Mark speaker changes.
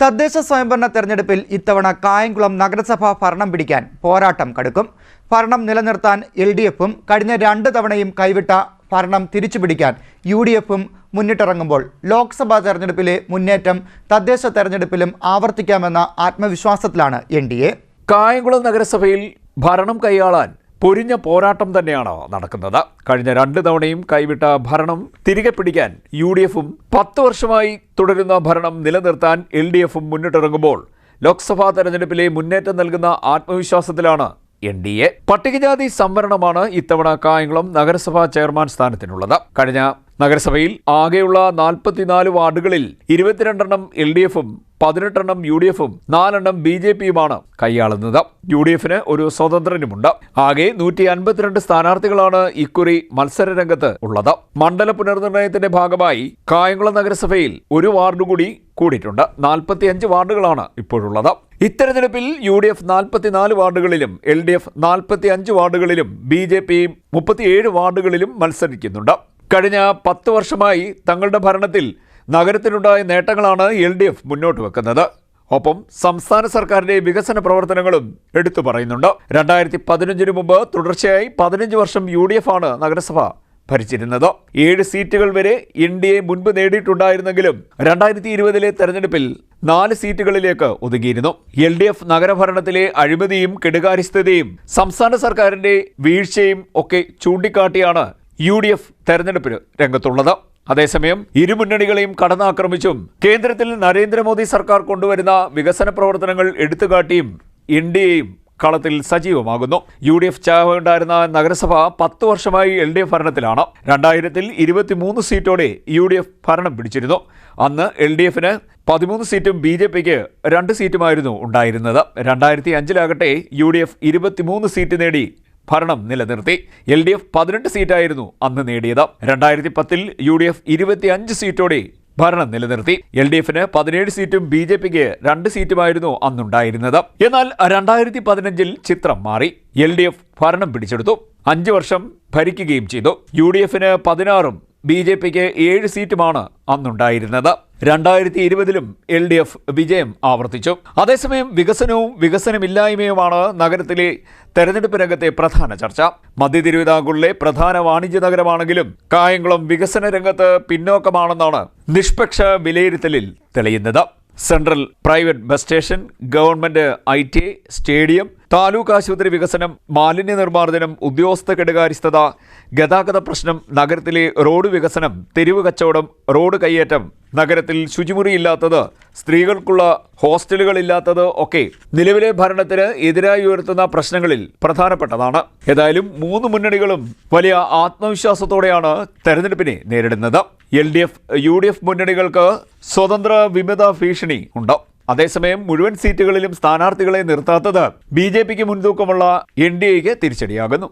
Speaker 1: തദ്ദേശ സ്വയംഭരണ തെരഞ്ഞെടുപ്പിൽ ഇത്തവണ കായംകുളം നഗരസഭ ഭരണം പിടിക്കാൻ പോരാട്ടം കടുക്കും. ഭരണം നിലനിർത്താൻ എൽ ഡി എഫും കഴിഞ്ഞ രണ്ട് തവണയും കൈവിട്ട ഭരണം തിരിച്ചുപിടിക്കാൻ യു ഡി എഫും മുന്നിട്ടിറങ്ങുമ്പോൾ ലോക്സഭാ തെരഞ്ഞെടുപ്പിലെ മുന്നേറ്റം തദ്ദേശ തെരഞ്ഞെടുപ്പിലും ആവർത്തിക്കാമെന്ന ആത്മവിശ്വാസത്തിലാണ് എൻ ഡി എ.
Speaker 2: കായംകുളം നഗരസഭയിൽ ഭരണം കൈയാളാൻ പൊരിഞ്ഞ പോരാട്ടം തന്നെയാണ് നടക്കുന്നത്? കഴിഞ്ഞ രണ്ട് തവണയും കൈവിട്ട ഭരണം തിരികെ പിടിക്കാൻ യു ഡി എഫും പത്ത് വർഷമായി തുടരുന്ന ഭരണം നിലനിർത്താൻ എൽ ഡി എഫും മുന്നിട്ടിറങ്ങുമ്പോൾ ലോക്സഭാ തെരഞ്ഞെടുപ്പിലെ മുന്നേറ്റം നൽകുന്ന ആത്മവിശ്വാസത്തിലാണ് എൻ ഡി എ. പട്ടികജാതി സംവരണമാണ് ഇത്തവണ കായംകുളം നഗരസഭാ ചെയർമാൻ സ്ഥാനത്തിനുള്ളത്. കഴിഞ്ഞ നഗരസഭയിൽ ആകെയുള്ള നാൽപ്പത്തിനാല് വാർഡുകളിൽ ഇരുപത്തിരണ്ടെണ്ണം എൽ ഡി എഫും പതിനെട്ടെണ്ണം യു ഡി എഫും നാലെണ്ണം ബി ജെ പിയുമാണ് കൈയാളുന്നത്. യു ഡി എഫിന് ഒരു സ്വതന്ത്രനുമുണ്ട്. ആകെ നൂറ്റി അൻപത്തിരണ്ട് സ്ഥാനാർത്ഥികളാണ് ഇക്കുറി മത്സര രംഗത്ത് ഉള്ളത്. മണ്ഡല പുനർനിർണയത്തിന്റെ ഭാഗമായി കായംകുളം നഗരസഭയിൽ ഒരു വാർഡ് കൂടി കൂടിയിട്ടുണ്ട്. നാൽപ്പത്തിയഞ്ച് വാർഡുകളാണ് ഇപ്പോഴുള്ളത്. ഇത്തെരഞ്ഞെടുപ്പിൽ യു ഡി എഫ് നാൽപ്പത്തിനാല് വാർഡുകളിലും എൽ ഡി എഫ് നാൽപ്പത്തി അഞ്ച് വാർഡുകളിലും ബി ജെ പി മുപ്പത്തിയേഴ് വാർഡുകളിലും മത്സരിക്കുന്നുണ്ട്. കഴിഞ്ഞ പത്ത് വർഷമായി തങ്ങളുടെ ഭരണത്തിൽ നഗരത്തിനുണ്ടായ നേട്ടങ്ങളാണ് എൽ ഡി എഫ് മുന്നോട്ട് വെക്കുന്നത്. ഒപ്പം സംസ്ഥാന സർക്കാരിന്റെ വികസന പ്രവർത്തനങ്ങളും എടുത്തു പറയുന്നുണ്ട്. രണ്ടായിരത്തി പതിനഞ്ചിന് മുമ്പ് തുടർച്ചയായി പതിനഞ്ച് വർഷം യു ഡി എഫ് ആണ് നഗരസഭ ഭരിച്ചിരുന്നത്. ഏഴ് സീറ്റുകൾ വരെ എൻ ഡി എ മുൻപ് നേടിയിട്ടുണ്ടായിരുന്നെങ്കിലും രണ്ടായിരത്തി ഇരുപതിലെ തെരഞ്ഞെടുപ്പിൽ നാല് സീറ്റുകളിലേക്ക് ഒതുങ്ങിയിരുന്നു. എൽ ഡി എഫ് നഗരഭരണത്തിലെ അഴിമതിയും കെടുകാര്യസ്ഥതയും സംസ്ഥാന സർക്കാരിന്റെ വീഴ്ചയും ഒക്കെ ചൂണ്ടിക്കാട്ടിയാണ് യു ഡി എഫ് തെരഞ്ഞെടുപ്പിന് രംഗത്തുള്ളത്. അതേസമയം ഇരുമുന്നണികളെയും കടന്നാക്രമിച്ചും കേന്ദ്രത്തിൽ നരേന്ദ്രമോദി സർക്കാർ കൊണ്ടുവരുന്ന വികസന പ്രവർത്തനങ്ങൾ എടുത്തുകാട്ടിയും എൻ ഡി എയും കളത്തിൽ സജീവമാകുന്നു. യു ഡി എഫ് ചാവുണ്ടായിരുന്ന നഗരസഭ പത്ത് വർഷമായി എൽ ഡി എഫ് ഭരണത്തിലാണ്. രണ്ടായിരത്തിൽ ഇരുപത്തിമൂന്ന് സീറ്റോടെ യു ഡി എഫ് ഭരണം പിടിച്ചിരുന്നു. അന്ന് എൽ ഡി എഫിന് പതിമൂന്ന് സീറ്റും ബി ജെ പിക്ക് രണ്ട് സീറ്റുമായിരുന്നു ഉണ്ടായിരുന്നത്. രണ്ടായിരത്തി അഞ്ചിലാകട്ടെ യു ഡി എഫ് ഇരുപത്തിമൂന്ന് സീറ്റ് നേടി ഭരണം നിലനിർത്തി. എൽ ഡി എഫ് പതിനെട്ട് സീറ്റായിരുന്നു അന്ന് നേടിയത്. രണ്ടായിരത്തി പത്തിൽ യു ഡി എഫ് ഇരുപത്തിയഞ്ച് സീറ്റോടെ ഭരണം നിലനിർത്തി. എൽ ഡി എഫിന് പതിനേഴ് സീറ്റും ബി ജെ പിക്ക് രണ്ട് സീറ്റുമായിരുന്നു അന്നുണ്ടായിരുന്നത്. എന്നാൽ രണ്ടായിരത്തി പതിനഞ്ചിൽ ചിത്രം മാറി. എൽ ഡി എഫ് ഭരണം പിടിച്ചെടുത്തു. അഞ്ച് വർഷം ഭരിക്കുകയും ചെയ്തു. യു ഡി എഫിന് പതിനാറും ബി ജെ പിക്ക് ഏഴ് സീറ്റുമാണ് അന്നുണ്ടായിരുന്നത്. രണ്ടായിരത്തി ഇരുപതിലും എൽ ഡി എഫ് വിജയം ആവർത്തിച്ചു. അതേസമയം വികസനവും വികസനമില്ലായ്മയുമാണ് നഗരത്തിലെ തെരഞ്ഞെടുപ്പ് രംഗത്തെ പ്രധാന ചർച്ച. മധ്യ തിരുവിതാംകൂറിലെ പ്രധാന വാണിജ്യ നഗരമാണെങ്കിലും കായംകുളം വികസന രംഗത്ത് പിന്നോക്കമാണെന്നാണ് നിഷ്പക്ഷ വിലയിരുത്തലിൽ തെളിയുന്നത്. Central private bus station government I T stadium taluk ആശുപത്രി വികസനം മാലിന്യ നിർമ്മാർജനം ഉദ്യോഗസ്ഥ കെടുകാരിസ്ഥത ഗതാഗത പ്രശ്നം നഗരത്തിലെ റോഡ് വികസനം തെരുവ് കച്ചവടം റോഡ് കയ്യേറ്റം നഗരത്തിൽ ശുചിമുറിയില്ലാത്തത് സ്ത്രീകൾക്കുള്ള ഹോസ്റ്റലുകളില്ലാത്തത് ഒക്കെ നിലവിലെ ഭരണത്തിന് എതിരായി ഉയർത്തുന്ന പ്രശ്നങ്ങളിൽ പ്രധാനപ്പെട്ടതാണ്. ഏതായാലും മൂന്ന് മുന്നണികളും വലിയ ആത്മവിശ്വാസത്തോടെയാണ് തെരഞ്ഞെടുപ്പിനെ നേരിടുന്നത്. L D F U D F മുന്നണികൾക്ക് സ്വതന്ത്ര വിമത ഭീഷണി ഉണ്ട്. അതേസമയം മുഴുവൻ സീറ്റുകളിലും സ്ഥാനാർത്ഥികളെ നിർത്താത്തത് ബി ജെ പിക്ക് മുൻതൂക്കമുള്ള എൻ ഡി എക്ക് തിരിച്ചടിയാകുന്നു.